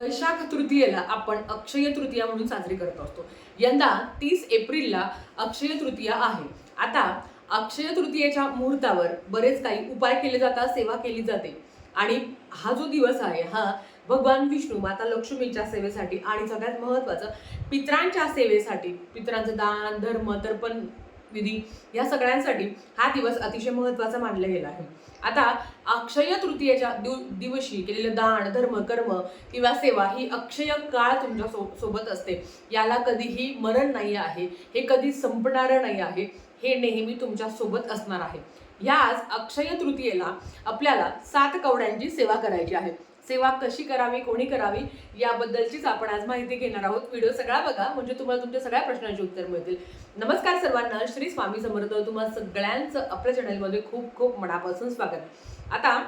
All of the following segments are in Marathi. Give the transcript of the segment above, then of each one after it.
वैशाख तृतीयेला आपण अक्षय तृतीया म्हणून साजरी करत असतो. यंदा तीस एप्रिलला अक्षय तृतीया आहे. आता अक्षय तृतीयेच्या मुहूर्तावर बरेच काही उपाय केले जातात सेवा केली जाते. आणि हा जो दिवस आहे हा भगवान विष्णू माता लक्ष्मीच्या सेवेसाठी आणि सगळ्यात महत्वाचं पित्रांच्या सेवेसाठी पित्रांचं दान धर्म तर्पण विधी या सगळ्यांसाठी हा दिवस अतिशय महत्त्वाचा मानला गेला आहे. आता अक्षय तृतीयेच्या दिव दिवशी केलेलं दान धर्म कर्म किंवा सेवा ही अक्षय काळ तुमच्या सो सोबत असते. याला कधीही मरण नाही आहे हे कधी संपणारं नाही आहे हे नेहमी तुमच्यासोबत असणार आहे. ह्याच अक्षय तृतीयेला आपल्याला सात कवड्यांची सेवा करायची आहे. सेवा कशी करावी कोणी करावी याबद्दलचीच आपण आज माहिती घेणार आहोत. व्हिडिओ सगळा बघा म्हणजे तुम्हाला तुमच्या सगळ्या प्रश्नांची उत्तर मिळतील. नमस्कार सर्वांना श्री स्वामी समर्थ तुम्हाला सगळ्यांचं आपल्या चॅनलमध्ये खूप खूप मनापासून स्वागत. आता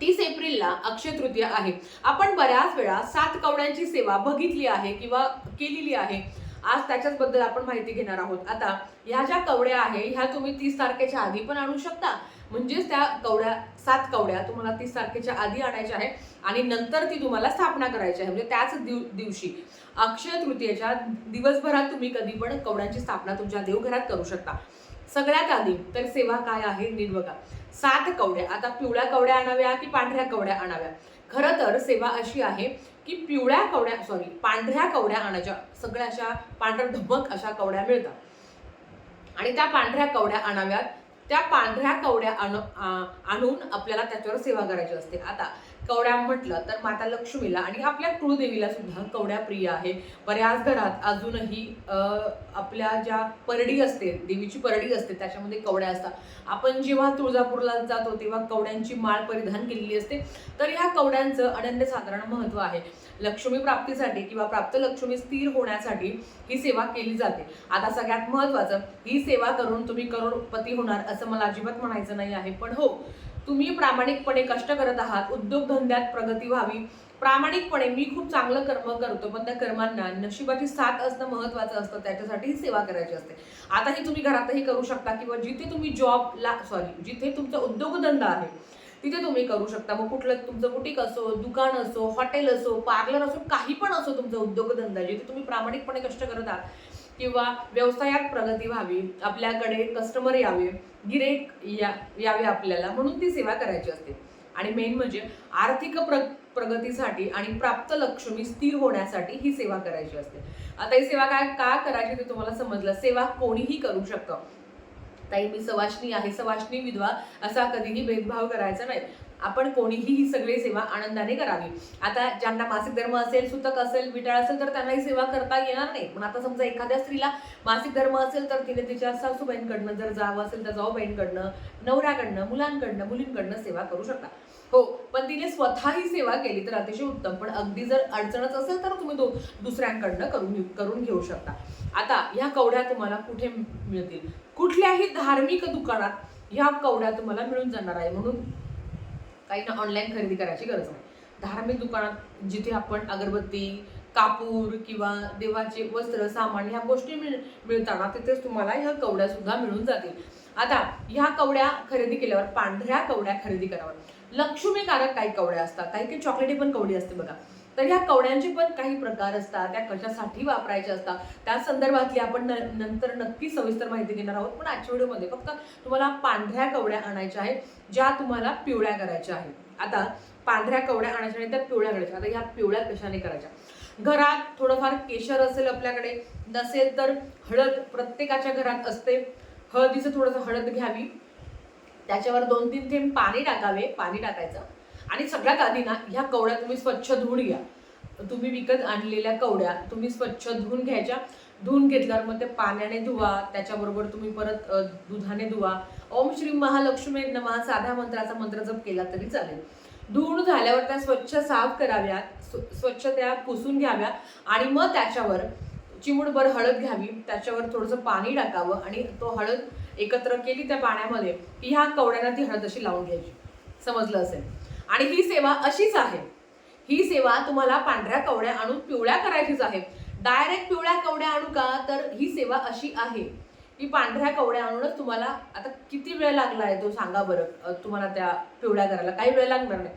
तीस एप्रिलला अक्षय तृतीया आहे. आपण बऱ्याच वेळा सात कवड्यांची सेवा बघितली आहे किंवा केलेली आहे. आज त्याच्याच बद्दल आपण माहिती घेणार आहोत. आता ह्या ज्या कवड्या आहे ह्या तुम्ही तीस तारखेच्या आधी पण आणू शकता. म्हणजेच त्या कवड्या सात कवड्या तुम्हाला तीस तारखेच्या आधी आणायच्या आहे आणि नंतर ती तुम्हाला स्थापना करायची आहे. म्हणजे त्याच दिव दिवशी अक्षय तृतीयेच्या दिवसभरात तुम्ही कधी पण कवड्यांची स्थापना तुमच्या देवघरात करू शकता. सगळ्यात आधी तर सेवा काय आहे नीट बघा. सात कवड्या आता पिवळ्या कवड्या आणाव्या की पांढऱ्या कवड्या आणाव्या? खरं तर सेवा अशी आहे की पिवळ्या कवड्या सॉरी पांढऱ्या कवड्या आणायच्या. सगळ्या अशा पांढऱ्या धमक अशा कवड्या मिळतात. आणि त्या पांढऱ्या कवड्या आणाव्यात. त्या पांढऱ्या कवड्या आण आणून आपल्याला त्याच्यावर सेवा करायची असते. आता कवड्या म्हटलं तर माता लक्ष्मीला आणि आपल्या कुळदेवीला सुद्धा कवड्या प्रिय आहे बऱ्याच घरात अजूनही आपल्या ज्या परडी असते देवीची परडी असते त्याच्यामध्ये कवड्या असतात. आपण जेव्हा तुळजापूरला जातो तेव्हा कवड्यांची माळ परिधान केलेली असते. तर ह्या कवड्यांचं अनन्यसाधारण महत्त्व आहे. लक्ष्मी प्राप्तीसाठी किंवा प्राप्त लक्ष्मी स्थिर होण्यासाठी ही सेवा केली जाते. आता सगळ्यात महत्त्वाचं ही सेवा करून तुम्ही करोडपती होणार असं मला अजिबात म्हणायचं नाही आहे. पण हो तुम्ही प्रामाणिकपणे कष्ट करत आहात उद्योगधंद्यात प्रगती व्हावी. प्रामाणिकपणे मी खूप चांगलं कर्म करतो पण त्या कर्मांना नशिबाची साथ असणं महत्वाचं असतं त्याच्यासाठी सेवा करायची असते. आता ही तुम्ही घरातही करू शकता किंवा जिथे तुम्ही जॉबला सॉरी जिथे तुमचा उद्योगधंदा आहे तिथे तुम्ही करू शकता. मग कुठलं तुमचं बुटीक असो दुकान असो हॉटेल असो पार्लर असो काही पण असो तुमचा उद्योगधंदा जिथे तुम्ही प्रामाणिकपणे कष्ट करत आहात किंवा व्यवसायात प्रगती व्हावी आपल्याकडे कस्टमर यावे गिरेक या यावे आपल्याला म्हणून ती सेवा करायची असते. आणि मेन म्हणजे आर्थिक प्र प्रगतीसाठी आणि प्राप्त लक्ष्मी स्थिर होण्यासाठी ही सेवा करायची असते. आता ही सेवा काय का करायची ते तुम्हाला समजलं. सेवा कोणीही करू शकतं. ताई मी सवाशनी आहे. सवाशनी विधवा असा कधीही भेदभाव करायचा नाही. आपण कोणीही ही सगळी सेवा आनंदाने करावी. आता ज्यांना मासिक धर्म असेल सुतक असेल विटाळ असेल तर त्यांना ही सेवा करता येणार नाही. पण आता समजा एखाद्या स्त्रीला मासिक धर्म असेल तर तिने तिच्या सासूबाईंकडनं जर जावं असेल तर जाऊबाईंकडनं नवऱ्याकडनं मुलांकडनं मुलींकडनं सेवा करू शकता. हो पण तिने स्वतः ही सेवा केली तर अतिशय उत्तम. पण अगदी जर अडचणच असेल तर तुम्ही दो दुसऱ्यांकडनं करून करून घेऊ शकता. आता ह्या कवड्या तुम्हाला कुठे मिळतील? कुठल्याही धार्मिक दुकानात ह्या कवड्या तुम्हाला मिळून जाणार आहे. म्हणून काही ना ऑनलाईन खरेदी करायची गरज नाही. धार्मिक दुकानात जिथे आपण अगरबत्ती कापूर किंवा देवाचे वस्त्र सामान ह्या गोष्टी मिळ मिळताना तिथेच तुम्हाला ह्या कवड्यासुद्धा मिळून जातील. आता ह्या कवड्या खरेदी केल्यावर पांढऱ्या कवड्या खरेदी कराव्या लक्ष्मीकारक काही कवड्या असतात. काही काही चॉकलेटी पण कवडी असते बघा. तर ह्या कवड्यांचे पण काही प्रकार असतात त्या कशासाठी वापरायच्या असतात? त्या संदर्भातली आपण न- नंतर नक्की सविस्तर माहिती घेणार आहोत. पण आजच्या व्हिडिओमध्ये फक्त तुम्हाला पांढऱ्या कवड्या आणायच्या आहेत ज्या तुम्हाला पिवळ्या करायच्या आहेत. आता पांढऱ्या कवड्या आणायच्या आणि त्या पिवळ्या करायच्या. आता ह्या पिवळ्या कशाने करायच्या? घरात थोडंफार केशर असेल आपल्याकडे नसेल तर हळद प्रत्येकाच्या घरात असते. हळदीचं थोडंसं हळद घ्यावी. त्याच्यावर दोन तीन थेंब पाणी टाकावे. पाणी टाकायचं. आणि सगळ्यात आधी ना ह्या कवड्या तुम्ही स्वच्छ धुवून घ्या. तुम्ही विकत आणलेल्या कवड्या तुम्ही स्वच्छ धुवून घ्यायच्या. धुवून घेतल्यावर मग ते पाण्याने धुवा त्याच्याबरोबर तुम्ही परत दुधाने धुवा. ओम श्री महालक्ष्मी नमः साध्या मंत्राचा मंत्र जप केला तरी चालेल. धुवून झाल्यावर त्या स्वच्छ साफ कराव्यात स्वच्छ त्या पुसून घ्याव्या आणि मग त्याच्यावर चिमूटभर हळद घ्यावी. त्याच्यावर थोडंसं पाणी टाकावं आणि तो हळद एकत्र केली त्या पाण्यामध्ये की ह्या कवड्यांना ती हळद अशी लावून घ्यायची. समजलं असेल? आणि ही सेवा अशीच आहे. ही सेवा तुम्हाला पांढऱ्या कवड्या आणून पिवळ्या करायचीच आहे. डायरेक्ट पिवळ्या कवड्या आणू का? तर ही सेवा अशी आहे की पांढऱ्या कवड्या आणूनच तुम्हाला आता किती वेळ लागला आहे तो सांगा बरं. तुम्हाला त्या पिवळ्या करायला काही वेळ लागणार नाही.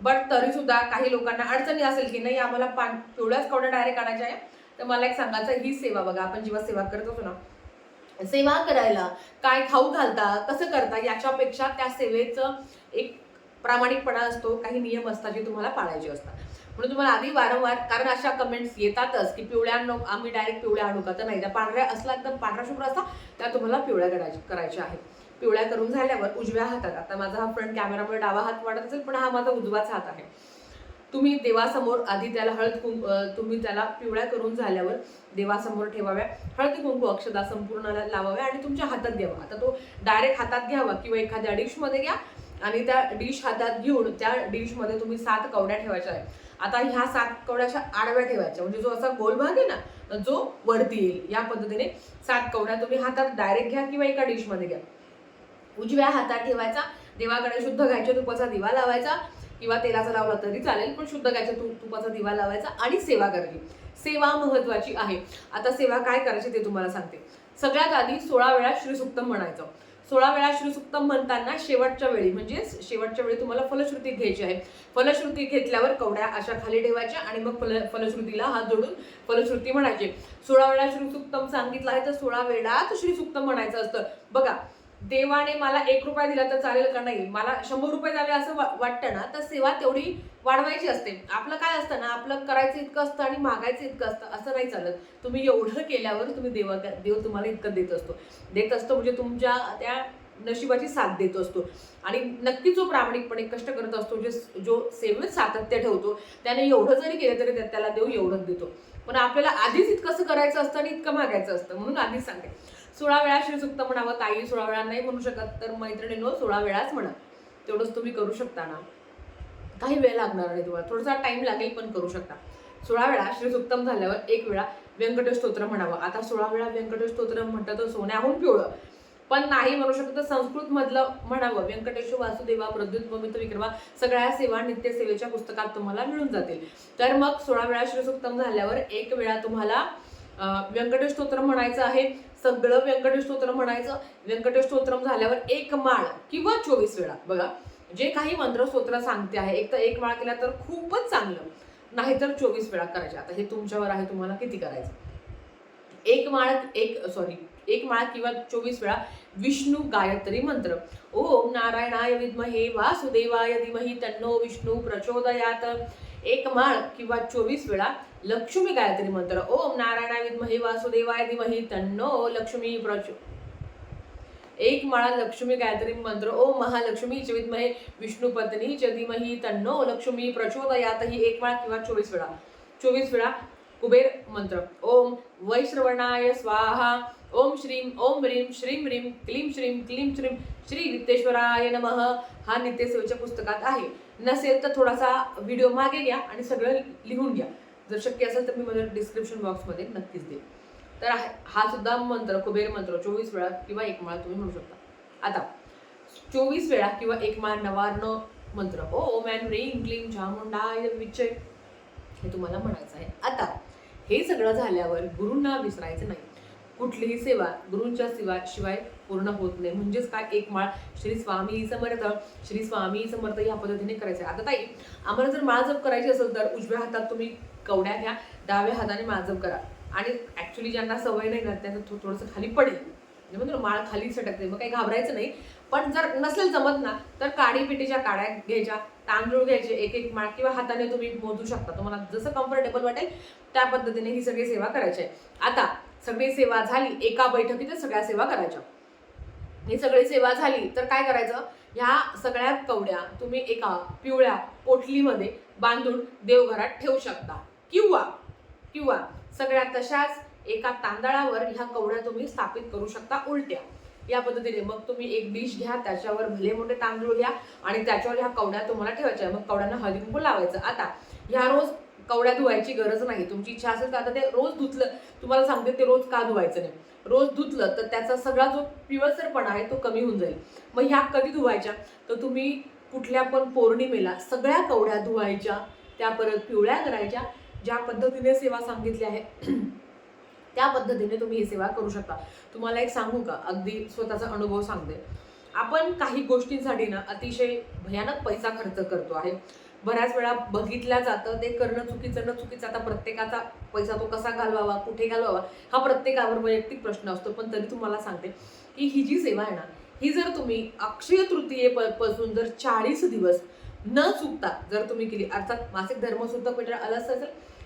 बट तरीसुद्धा काही लोकांना अडचणी असेल की नाही आम्हाला पान पिवळ्याच कवड्या डायरेक्ट आणायच्या आहे. तर मला एक सांगायचं ही सेवा बघा. आपण जेव्हा सेवा करत होतो ना सेवा करायला काय खाऊ घालता कसं करता याच्यापेक्षा त्या सेवेचं एक प्रामाणिकपणा असतो काही नियम असतात जे तुम्हाला पाळायचे असतात. म्हणून तुम्हाला आधी वारंवार कारण अशा कमेंट्स येतातच की पिवळ्या नो आम्ही डायरेक्ट पिवळ्या आणू का? तर नाही त्या पांढऱ्या असला एकदम पांढरा शुभ्र असता त्या तुम्हाला पिवळ्या करायच्या करायच्या आहेत. पिवळ्या करून झाल्यावर उजव्या हातात आता माझा हा फ्रंट कॅमेरामुळे डावा हात वाढत असेल पण हा माझा उजवाच हात आहे. तुम्ही देवासमोर आधी त्याला हळद कुंक तुम्ही त्याला पिवळ्या करून झाल्यावर देवासमोर ठेवाव्या. हळद कुंकू अक्षदा संपूर्ण लावाव्या आणि तुमच्या हातात द्यावा. आता तो डायरेक्ट हातात घ्यावा किंवा एखाद्या डिशमध्ये घ्या आणि त्या डिश हातात घेऊन त्या डिशमध्ये तुम्ही सात कवड्या ठेवायच्या आहे आता ह्या सात कवड्या अशा आडव्या ठेवायच्या. म्हणजे जो असा गोल भाग आहे ना जो वरती येईल या पद्धतीने सात कवड्या तुम्ही हातात डायरेक्ट घ्या किंवा एका डिशमध्ये घ्या. उजव्या हातात ठेवायचा देवाकडे शुद्ध गायच्या तुपाचा दिवा लावायचा किंवा तेलाचा लावला तरी चालेल पण शुद्ध गायच्या तू तुपाचा दिवा लावायचा आणि सेवा करायची सेवा महत्वाची आहे. आता सेवा काय करायची ते तुम्हाला सांगते. सगळ्यात आधी सोळा वेळा श्रीसुक्तम म्हणायचं. सोळा वेळा श्रीसुक्तम म्हणताना शेवटच्या वेळी म्हणजे शेवटच्या वेळी तुम्हाला फलश्रुती घ्यायची आहे. फलश्रुती घेतल्यावर कवड्या अशा खाली ठेवायच्या आणि मग फल फलश्रुतीला हात जोडून फलश्रुती म्हणायची. सोळा वेळा श्रीसुक्तम सांगितलं आहे तर सोळा वेळाच श्रीसुक्तम म्हणायचं असतं. बघा देवाने मला एक रुपया दिला तर चालेल का नाही? मला शंभर रुपये झाले असं वा- वाटतं ना तर सेवा तेवढी वाढवायची असते. आपलं काय असतं ना आपलं करायचं इतकं असतं आणि मागायचं इतकं असतं असं नाही चालत. तुम्ही एवढं केल्यावर तुम्ही देवा देव तुम्हाला इतकं देत असतो. देत असतो म्हणजे तुमच्या त्या नशिबाची साथ देत असतो. आणि नक्की जो प्रामाणिकपणे कष्ट करत असतो जे जो सेवेत सातत्य ठेवतो त्याने एवढं जरी केलं तरी त्याला देव एवढंच देतो. पण आपल्याला आधीच इतकंसं करायचं असतं आणि इतकं मागायचं असतं म्हणून आधीच सांगते. सोळा वेळा श्रीसुक्त म्हणावं काही सोळा वेळा नाही म्हणू शकत तर मैत्रिणीनो सोळा वेळाच म्हणा. तेवढंच तुम्ही करू शकता ना. काही वेळ लागणार नाही तुम्हाला. थोडासा टाइम लागेल पण करू शकता. सोळा वेळा श्रीसुक्तम झाल्यावर एक वेळा व्यंकटेश स्तोत्र म्हणावं. आता सोळा वेळा व्यंकटेश स्तोत्र म्हणतं तर सोन्याहून पिवळं. पण नाही म्हणू शकत तर संस्कृतमधलं म्हणावं. व्यंकटेश वासुदेवा प्रद्युत पवित्र विक्रमा सगळ्या सेवा नित्य सेवेच्या पुस्तकात तुम्हाला मिळून जातील. तर मग सोळा वेळा श्रीसुक्तम झाल्यावर एक वेळा तुम्हाला व्यंकटेश स्तोत्र म्हणायचं आहे. सगळं व्यंकटेश स्तोत्र म्हणायचं. व्यंकटेश स्तोत्रम झाल्यावर एक माळ किंवा चोवीस वेळा. बघा जे काही मंत्र स्तोत्र सांगते आहे एक तर एक माळ केला तर खूपच चांगलं. नाहीतर चोवीस वेळा करायचे. आता हे तुमच्यावर आहे तुम्हाला किती करायचं? एक माळ एक सॉरी एक माळ किंवा चोवीस वेळा विष्णू गायत्री मंत्र. ओम नारायणाय विद्महे वासुदेवाय धीमहि तन्नो विष्णू प्रचोदयात. एक माळ किंवा चोवीस वेळा लक्ष्मी गायत्री मंत्र. ओम नारायणा विद्महे वासुदेवाय धीमहि तन्नो लक्ष्मी प्रचो एक माळा लक्ष्मी गायत्री मंत्र. ओम महालक्ष्मी च विद्महे विष्णू पत्नी च धीमहि तन्नो लक्ष्मी प्रचोदयात ही एक माळा किंवा चोवीस वेळा. चोवीस वेळा कुबेर मंत्र. ओम वैश्रवणाय स्वाहा. ओम श्रीम ओम ह्रीम श्रीम ह्रीम क्लीम श्रीम क्लीम श्रीम श्री वित्तेश्वराय नमः. हा नित्यसेवेच्या पुस्तकात आहे. नसेल तर थोडासा व्हिडिओ मागे घ्या आणि सगळं लिहून घ्या. जर शक्य असेल तर मी माझ्या डिस्क्रिप्शन बॉक्समध्ये नक्कीच देईन. तर आहे- हा सुद्धा मंत्र कुबेर मंत्र चोवीस वेळा किंवा एक माळा तुम्ही म्हणू शकता. आता चोवीस वेळा किंवा एक माळ नवार्ण मंत्र. ओ मॅन ह्रीम क्लीम झामुंडाय विचय हे तुम्हाला म्हणायचं आहे. आता हे सगळं झाल्यावर गुरूंना विसरायचं नाही. कुठलीही सेवा गुरूंच्या सेवा शिवाय पूर्ण होत नाही. म्हणजेच काय? एक माळ श्री स्वामी समर्थ श्री स्वामी समर्थ या पद्धतीने करायचं आहे. आता ताई आम्हाला जर माळ जप करायची असेल तर उजव्या हातात तुम्ही कवड्या घ्या डाव्या हाताने माजम करा. आणि ॲक्च्युली ज्यांना सवय नाही ना त्यांना थो- थोडंसं खाली पडेल. म्हणजे मग माळ खाली सटकते. मग काही घाबरायचं नाही. पण जर नसेल जमत ना तर काडी पिटीच्या काड्या घ्यायच्या तांदूळ घ्यायचे एक एक माळ किंवा हाताने तुम्ही मोजू शकता. तुम्हाला जसं कम्फर्टेबल वाटेल त्या पद्धतीने ही सगळी सेवा करायची आहे. आता सगळी सेवा झाली एका बैठकीतच सगळ्या सेवा करायच्या. ही सगळी सेवा झाली तर काय करायचं? ह्या सगळ्या कवड्या तुम्ही एका पिवळ्या पोटलीमध्ये बांधून देवघरात ठेवू शकता. किंवा किंवा सगळ्या तशाच एका तांदळावर ह्या कवड्या तुम्ही स्थापित करू शकता उलट्या. या पद्धतीने मग तुम्ही एक डिश घ्या त्याच्यावर भले मोठे तांदूळ घ्या आणि त्याच्यावर ह्या कवड्या तुम्हाला ठेवायच्या. मग कवड्यांना हळदीकुंकू लावायचं. आता ह्या रोज कवड्या धुवायची गरज नाही. तुमची इच्छा असेल तर आता ते रोज धुतलं तुम्हाला सांगते ते रोज का धुवायचं नाही. रोज धुतलं तर त्याचा सगळा जो पिवळसरपणा आहे तो कमी होऊन जाईल. मग ह्या कधी धुवायच्या? तर तुम्ही कुठल्या पण पौर्णिमेला सगळ्या कवड्या धुवायच्या त्या परत पिवळ्या करायच्या ज्या पद्धतीने सेवा सांगितली आहे त्या पद्धतीने तुम्ही ही सेवा करू शकता. तुम्हाला एक सांगू का? अगदी स्वतःचा अनुभव सांगते. आपण काही गोष्टींसाठी ना अतिशय भयानक पैसा खर्च करतो आहे. बऱ्याच वेळा बघितल्या जातं ते करणं चुकीचं न चुकीचं आता प्रत्येकाचा पैसा तो कसा घालवावा कुठे घालवावा हा प्रत्येकावर वैयक्तिक प्रश्न असतो. पण तरी तुम्हाला सांगते की ही जी सेवा आहे ना ही जर तुम्ही अक्षय तृतीयेपासून जर चाळीस दिवस न चुकता जर तुम्ही केली अर्थात मासिक धर्मसुद्धा सुद्धा पिटाळ आलं असेल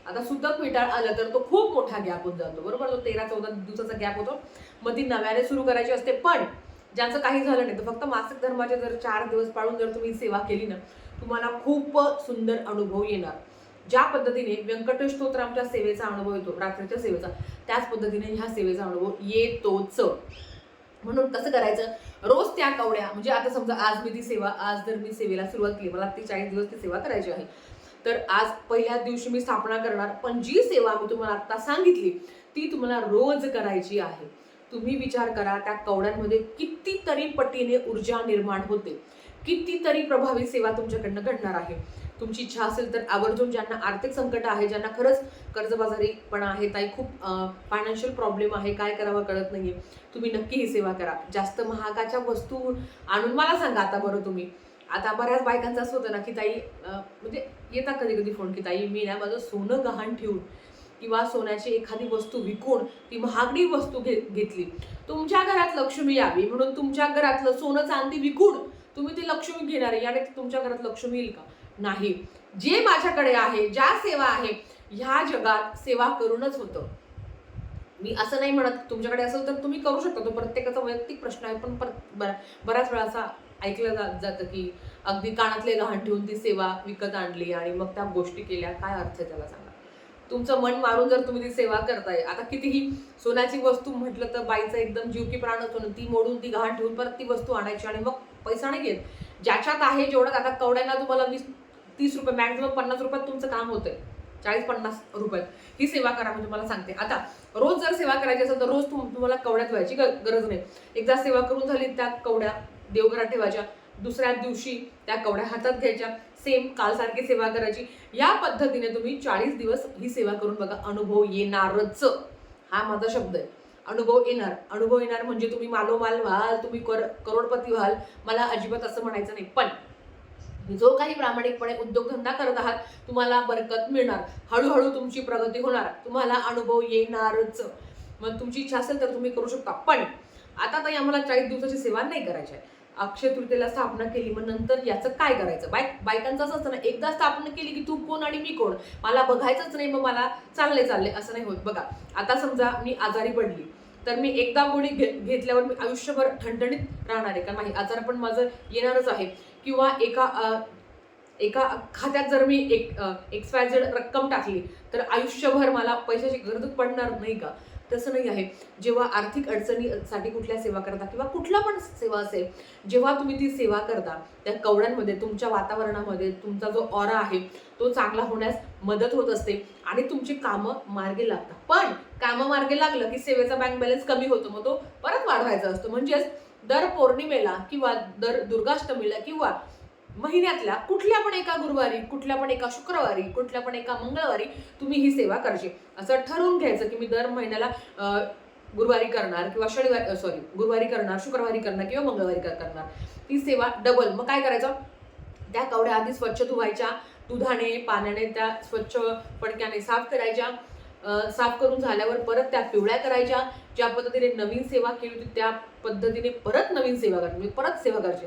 आता सुद्धा विटाळ आलं तर तो खूप मोठा गॅप होऊन जातो. बरोबर? तो तेरा चौदा दिवसाचा गॅप होतो. मग ती नव्याने सुरू करायची असते. पण ज्यांचं काही झालं नाही तर फक्त मासिक धर्माचे जर चार दिवस पाळून जर तुम्ही सेवा केली ना तुम्हाला खूप सुंदर अनुभव येणार. ज्या पद्धतीने व्यंकटेश स्तोत्र आमच्या सेवेचा अनुभव येतो रात्रीच्या सेवेचा त्याच पद्धतीने ह्या सेवेचा अनुभव येतोच. म्हणून कसं करायचं? रोज त्या कवड्या म्हणजे आता समजा आज मी ती सेवा आज जर मी सेवेला सुरुवात केली मला ती चाळीस दिवस ती सेवा करायची आहे. तर आज पहिल्या दिवशी मी स्थापना करणार पण जी सेवा मी तुम्हाला आत्ता सांगितली ती तुम्हाला रोज करायची आहे. तुम्ही विचार करा त्या कवड्यांमध्ये कितीतरी पटीने ऊर्जा निर्माण होते. कितीतरी प्रभावी सेवा तुमच्याकडनं घडणार आहे. तुमची इच्छा असेल तर आवर्जून ज्यांना आर्थिक संकट आहे ज्यांना खरंच कर्जबाजारीपणा आहे ताई खूप फायनान्शियल प्रॉब्लेम आहे काय करावं कळत नाहीये. तुम्ही नक्की ही सेवा करा. जास्त महागाच्या वस्तू आणून मला सांगा आता बरं तुम्ही. आता बऱ्याच बायकांचं असं होतं ना की ताई म्हणजे येतात कधी कधी फोन की ताई मी ना माझं सोनं गहाण ठेवून किंवा सोन्याची एखादी वस्तू विकून ती महागडी वस्तू घे घेतली. तुमच्या घरात लक्ष्मी यावी म्हणून तुमच्या घरातलं सोनं चांदी विकून तुम्ही ती लक्ष्मी घेणार आहे याने तुमच्या घरात लक्ष्मी येईल का? नाही. जे माझ्याकडे आहे ज्या सेवा आहे ह्या जगात सेवा करूनच होतं. मी असं नाही म्हणत तुमच्याकडे असेल तर तुम्ही करू शकता तो प्रत्येकाचा वैयक्तिक प्रश्न आहे पण पर- बऱ्याच वेळा असा ऐकलं जातं की अगदी कानातले गहाण ठेवून ती सेवा विकत आणली आणि मग त्या गोष्टी केल्या. काय अर्थ आहे त्याला सांगा. तुमचं मन मारून जर तुम्ही ती सेवा करताय आता कितीही सोन्याची वस्तू म्हटलं तर बाईचा एकदम जीव की प्राण असतो ना ती मोडून ती गहाण ठेवून परत ती वस्तू आणायची आणि मग पैसा नाही घेत. ज्याच्यात आहे जेवढं आता कवड्यांना तुम्हाला वीस तीस रुपये मॅक्झिमम पन्नास रुपयात तुमचं काम होतंय. चाळीस पन्नास रुपयात. ही सेवा करा मी तुम्हाला सांगते. आता रोज जर सेवा करायची असेल तर रोज तुम तुम्हाला कवड्यात व्हायची गरज नाही. एकदा सेवा करून झाली त्या कवड्या देवघरात ठेवायच्या दुसऱ्या दिवशी त्या कवड्या हातात घ्यायच्या. सेम कालसारखी सेवा करायची. या पद्धतीने तुम्ही चाळीस दिवस ही सेवा करून बघा अनुभव येणारच. हा माझा शब्द आहे. अनुभव येणार. अनुभव येणार म्हणजे तुम्ही मालोमाल व्हाल तुम्ही कर करोडपती व्हाल. मला अजिबात असं म्हणायचं नाही. पण जो काही प्रामाणिकपणे उद्योगधंदा करत आहात तुम्हाला बरकत मिळणार. हळूहळू तुमची प्रगती होणार. तुम्हाला अनुभव येणारच. मग तुमची इच्छा असेल तर तुम्ही करू शकता. पण आता ताई आम्हाला चाळीस दिवसाची सेवा नाही करायची आहे. अक्षय तृतीयेला स्थापना केली मग नंतर याचं काय करायचं? बायक बायकांचं असं असतं ना एकदा स्थापना केली की तू कोण आणि मी कोण? मला बघायचंच नाही मग मला चालले चालले असं नाही होत. बघा आता समजा मी आजारी पडली तर मी एकदा गोळी घे घेतल्यावर मी आयुष्यभर ठणठणीत राहणार आहे. कारण नाही आजार पण माझं येणारच आहे. किंवा एका एका खात्यात जर मी एक एक्सपायझेड रक्कम टाकली तर आयुष्यभर मला पैशाची गरज पडणार नाही का? तसं नाही आहे. जेव्हा आर्थिक अडचणीसाठी कुठल्या सेवा करता किंवा कुठला पण सेवा असेल जेव्हा तुम्ही ती सेवा करता त्या कवड्यांमध्ये तुमच्या वातावरणामध्ये तुमचा जो ऑरा आहे तो चांगला होण्यास मदत होत असते आणि तुमची कामं मार्गी लागतात. पण कामं मार्गी लागलं की सेवेचा बँक बॅलन्स कमी होतो मग तो परत वाढवायचा असतो. म्हणजेच दर पौर्णिमेला किंवा दर दुर्गाष्टमीला किंवा महिन्यातल्या कुठल्या पण एका गुरुवारी कुठल्या पण एका शुक्रवारी कुठल्या पण एका मंगळवारी तुम्ही ही सेवा करायची असं ठरवून घ्यायचं की मी दर महिन्याला गुरुवारी करणार किंवा शनिवारी सॉरी गुरुवारी करणार शुक्रवारी करणार किंवा मंगळवारी करणार. ती सेवा डबल मग काय करायचं? त्या कवड्या आधी स्वच्छ धुवायच्या दुधाने पाण्याने त्या स्वच्छ फडक्याने साफ करायच्या. अं, साफ करून झाल्यावर परत त्या पिवळ्या करायच्या. ज्या पद्धतीने नवीन सेवा केली होती त्या पद्धतीने परत नवीन सेवा करायची म्हणजे परत सेवा करायची.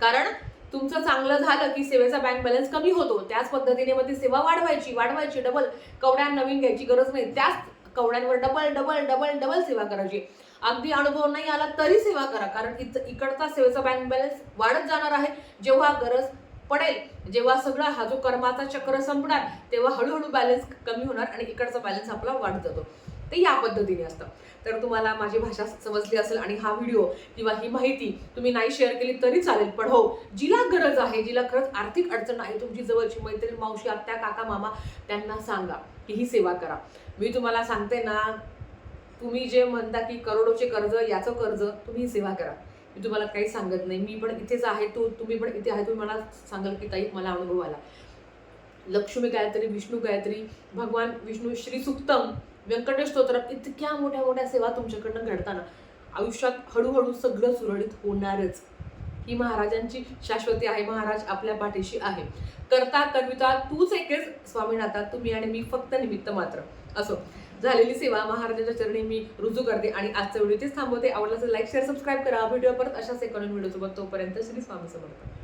कारण तुमचं चांगलं झालं की सेवेचा बँक बॅलन्स कमी होतो. त्याच पद्धतीने मग ती सेवा वाढवायची वाढवायची डबल कवड्या नवीन घ्यायची गरज नाही. त्याच कवड्यांवर डबल डबल डबल डबल सेवा करायची. अगदी अनुभव नाही आला तरी सेवा करा. कारण इथं इकडचा सेवेचा बँक बॅलन्स वाढत जाणार आहे. जेव्हा गरज पडेल जेव्हा सगळा हा जो कर्माचा चक्र संपणार तेव्हा हळूहळू बॅलन्स कमी होणार आणि इकडचा बॅलन्स आपला वाढत जातो. ते या पद्धतीने असतं. तर तुम्हाला माझी भाषा समजली असेल आणि हा व्हिडिओ किंवा ही माहिती तुम्ही नाही शेअर केली तरी चालेल. पण हो जिला गरज आहे जिला खरंच आर्थिक अडचण आहे तुमची जवळची मैत्रीण मावशी आत्या काका मामा त्यांना सांगा की ही सेवा करा. मी तुम्हाला सांगते ना तुम्ही जे म्हणता की करोडोचे कर्ज याचं कर्ज तुम्ही सेवा करा. मी तुम्हाला काही सांगत नाही. मी पण इथेच आहे तू तुम्ही पण इथे आहे तुम्ही मला सांगाल की ताई मला अनुभव आला. लक्ष्मी गायत्री विष्णू गायत्री भगवान विष्णू श्री सुक्तम व्यंकटेश स्तोत्र इतक्या मोठ्या मोठ्या सेवा तुमच्याकडनं घडताना आयुष्यात हळूहळू सगळं सुरळीत होणारच. ही महाराजांची शाश्वती आहे महाराज आपल्या पाठीशी आहे. करता कविता तूच एकेच स्वामीनाथा तुम्ही आणि मी फक्त निमित्त मात्र. असो. झालेली सेवा महाराजांच्या चरणी मी रुजू करते आणि आजचा व्हिडिओ तेच थांबवते. आवडला तर लाईक शेअर सबस्क्राईब करा. व्हिडिओ परत अशाच एक व्हिडिओसोबत तोपर्यंत श्री स्वामी समर्थ.